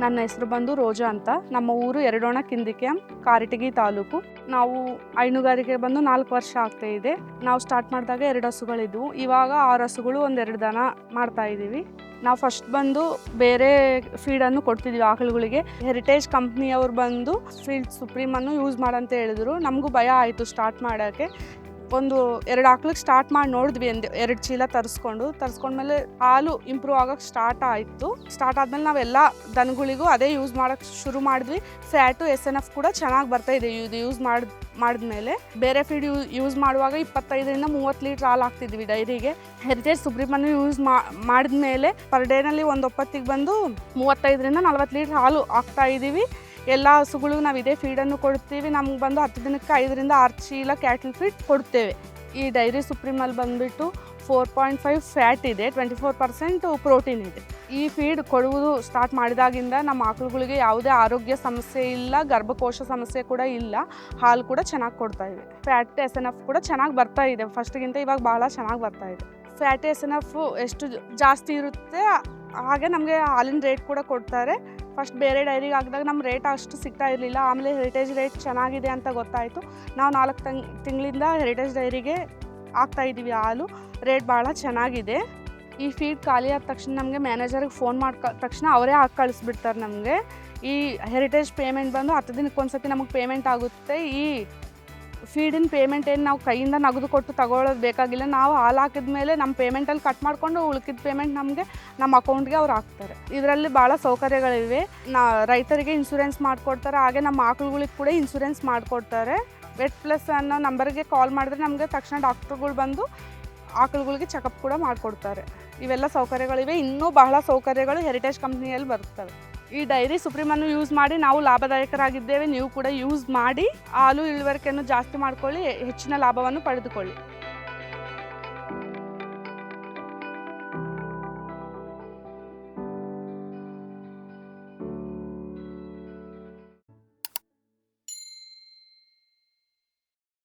ನನ್ನ ಹೆಸರು ಬಂದು ರೋಜಾ ಅಂತ. ನಮ್ಮ ಊರು ಎರಡೋಣ ಕಿಂದಿಕೆ ಕಾರಿಟಗಿ ತಾಲೂಕು. ನಾವು ಹೈನುಗಾರಿಕೆ ಬಂದು ನಾಲ್ಕು ವರ್ಷ ಆಗ್ತಾ ಇದೆ. ನಾವು ಸ್ಟಾರ್ಟ್ ಮಾಡಿದಾಗ ಎರಡು ಹಸುಗಳಿದ್ವು. ಇವಾಗ ಆರು ಹಸುಗಳು ಒಂದೆರಡು ದನ ಮಾಡ್ತಾ ಇದ್ದೀವಿ. ನಾವು ಫಸ್ಟ್ ಬಂದು ಬೇರೆ ಫೀಡನ್ನು ಕೊಡ್ತಿದ್ವಿ ಆಕಳುಗಳಿಗೆ. ಹೆರಿಟೇಜ್ ಕಂಪ್ನಿಯವ್ರು ಬಂದು ಫೀಲ್ಡ್ ಸುಪ್ರೀಮನ್ನು ಯೂಸ್ ಮಾಡಂತ ಹೇಳಿದ್ರು. ನಮಗೂ ಭಯ ಆಯಿತು ಸ್ಟಾರ್ಟ್ ಮಾಡೋಕ್ಕೆ. ಒಂದು ಎರಡು ಹಾಕ್ಲಿಕ್ಕೆ ಸ್ಟಾರ್ಟ್ ಮಾಡಿ ನೋಡಿದ್ವಿ ಅಂದೆ, ಎರಡು ಚೀಲ ತರಿಸ್ಕೊಂಡು. ತರಿಸ್ಕೊಂಡ್ಮೇಲೆ ಹಾಲು ಇಂಪ್ರೂವ್ ಆಗೋಕ್ಕೆ ಸ್ಟಾರ್ಟ್ ಆಯಿತು. ಸ್ಟಾರ್ಟ್ ಆದಮೇಲೆ ನಾವೆಲ್ಲ ದನಗಳಿಗೂ ಅದೇ ಯೂಸ್ ಮಾಡೋಕ್ಕೆ ಶುರು ಮಾಡಿದ್ವಿ. ಫ್ಯಾಟು ಎಸ್ ಎನ್ ಎಫ್ ಕೂಡ ಚೆನ್ನಾಗಿ ಬರ್ತಾ ಇದೆ ಇದು ಯೂಸ್ ಮಾಡಿ ಮಾಡಿದ್ಮೇಲೆ. ಬೇರೆ ಫೀಡ್ ಯೂಸ್ ಮಾಡುವಾಗ ಇಪ್ಪತ್ತೈದರಿಂದ ಮೂವತ್ತು ಲೀಟ್ರ್ ಹಾಲು ಹಾಕ್ತಿದ್ವಿ ಡೈರಿಗೆ. ಹೆರಿಟೇಜ್ ಸುಬ್ರಿಮನ್ನು ಯೂಸ್ ಮಾಡಿದ್ಮೇಲೆ ಪರ್ ಡೇನಲ್ಲಿ ಒಂದು ಒಪ್ಪತ್ತಿಗೆ ಬಂದು ಮೂವತ್ತೈದರಿಂದ ನಲ್ವತ್ತು ಲೀಟ್ರ್ ಹಾಲು ಹಾಕ್ತಾ ಇದ್ದೀವಿ ಎಲ್ಲ ಹಸುಗಳಿಗೂ ನಾವು ಇದೇ ಫೀಡನ್ನು ಕೊಡ್ತೀವಿ. ನಮ್ಗೆ ಬಂದು ಹತ್ತು ದಿನಕ್ಕೆ ಐದರಿಂದ ಆರು ಚೀಲ ಕ್ಯಾಟಲ್ ಫೀಡ್ ಕೊಡ್ತೇವೆ. ಈ ಡೈರಿ ಸುಪ್ರೀಮಲ್ಲಿ ಬಂದುಬಿಟ್ಟು ಫೋರ್ ಪಾಯಿಂಟ್ ಫೈವ್ ಫ್ಯಾಟ್ ಇದೆ ಟ್ವೆಂಟಿ ಫೋರ್ ಪರ್ಸೆಂಟ್ ಪ್ರೋಟೀನ್ ಇದೆ. ಈ ಫೀಡ್ ಕೊಡುವುದು ಸ್ಟಾರ್ಟ್ ಮಾಡಿದಾಗಿಂದ ನಮ್ಮ ಆಕಳುಗಳಿಗೆ ಯಾವುದೇ ಆರೋಗ್ಯ ಸಮಸ್ಯೆ ಇಲ್ಲ, ಗರ್ಭಕೋಶ ಸಮಸ್ಯೆ ಕೂಡ ಇಲ್ಲ. ಹಾಲು ಕೂಡ ಚೆನ್ನಾಗಿ ಕೊಡ್ತಾ ಇದೆ ಫ್ಯಾಟ್ ಎಸ್ ಎನ್ ಎಫ್ ಕೂಡ ಚೆನ್ನಾಗಿ ಬರ್ತಾ ಇದೆ. ಫಸ್ಟ್ಗಿಂತ ಇವಾಗ ಭಾಳ ಚೆನ್ನಾಗಿ ಬರ್ತಾ ಇದೆ. ಫ್ಯಾಟ್ ಎಸ್ ಎನ್ ಎಫ್ ಎಷ್ಟು ಜಾಸ್ತಿ ಇರುತ್ತೆ, ಹಾಗೆ ನಮಗೆ ಹಾಲಿನ ರೇಟ್ ಕೂಡ ಕೊಡ್ತಾರೆ. ಫಸ್ಟ್ ಬೇರೆ ಡೈರಿಗೆ ಹಾಕಿದಾಗ ನಮ್ಮ ರೇಟ್ ಅಷ್ಟು ಸಿಗ್ತಾ ಇರಲಿಲ್ಲ. ಆಮೇಲೆ ಹೆರಿಟೇಜ್ ರೇಟ್ ಚೆನ್ನಾಗಿದೆ ಅಂತ ಗೊತ್ತಾಯಿತು. ನಾವು ನಾಲ್ಕು ತಂಗ್ ತಿಂಗಳಿಂದ ಹೆರಿಟೇಜ್ ಡೈರಿಗೆ ಹಾಕ್ತಾ ಇದ್ದೀವಿ ಹಾಲು. ರೇಟ್ ಭಾಳ ಚೆನ್ನಾಗಿದೆ. ಈ ಫೀಡ್ ಖಾಲಿ ಆದ ತಕ್ಷಣ ನಮಗೆ ಮ್ಯಾನೇಜರ್ಗೆ ಫೋನ್ ಮಾಡ್ಕ, ತಕ್ಷಣ ಅವರೇ ಹಾಕಿ ಕಳಿಸ್ಬಿಡ್ತಾರೆ ನಮಗೆ. ಈ ಹೆರಿಟೇಜ್ ಪೇಮೆಂಟ್ ಬಂದು ಹತ್ತು ದಿನಕ್ಕೆ ಒಂದ್ಸತಿ ನಮಗೆ ಪೇಮೆಂಟ್ ಆಗುತ್ತೆ. ಈ ಫೀಡಿನ ಪೇಮೆಂಟ್ ಏನು ನಾವು ಕೈಯಿಂದ ನಗದು ಕೊಟ್ಟು ತಗೊಳ್ಳೋದು ಬೇಕಾಗಿಲ್ಲ. ನಾವು ಹಾಲು ಹಾಕಿದ ಮೇಲೆ ನಮ್ಮ ಪೇಮೆಂಟಲ್ಲಿ ಕಟ್ ಮಾಡಿಕೊಂಡು ಉಳ್ಕಿದ ಪೇಮೆಂಟ್ ನಮಗೆ ನಮ್ಮ ಅಕೌಂಟ್ಗೆ ಅವ್ರು ಹಾಕ್ತಾರೆ. ಇದರಲ್ಲಿ ಭಾಳ ಸೌಕರ್ಯಗಳಿವೆ. ನಾ, ರೈತರಿಗೆ ಇನ್ಸೂರೆನ್ಸ್ ಮಾಡಿಕೊಡ್ತಾರೆ. ಹಾಗೆ ನಮ್ಮ ಆಕಳುಗಳಿಗೆ ಕೂಡ ಇನ್ಸೂರೆನ್ಸ್ ಮಾಡಿಕೊಡ್ತಾರೆ. ವೆಟ್ ಪ್ಲಸ್ ಅನ್ನೋ ನಂಬರ್ಗೆ ಕಾಲ್ ಮಾಡಿದ್ರೆ ನಮಗೆ ತಕ್ಷಣ ಡಾಕ್ಟ್ರುಗಳು ಬಂದು ಆಕಳುಗಳಿಗೆ ಚೆಕಪ್ ಕೂಡ ಮಾಡಿಕೊಡ್ತಾರೆ. ಇವೆಲ್ಲ ಸೌಕರ್ಯಗಳಿವೆ. ಇನ್ನೂ ಬಹಳ ಸೌಕರ್ಯಗಳು ಹೆರಿಟೇಜ್ ಕಂಪ್ನಿಯಲ್ಲಿ ಬರ್ತವೆ. ಈ ಡೈರಿ ಸುಪ್ರೀಮನ್ನು ಯೂಸ್ ಮಾಡಿ ನಾವು ಲಾಭದಾಯಕರಾಗಿದ್ದೇವೆ, ನೀವು ಕೂಡ ಯೂಸ್ ಮಾಡಿ ಹಾಲು ಇಳುವರಿಕೆಯನ್ನು ಜಾಸ್ತಿ ಮಾಡಿಕೊಳ್ಳಿ, ಹೆಚ್ಚಿನ ಲಾಭವನ್ನು ಪಡೆದುಕೊಳ್ಳಿ.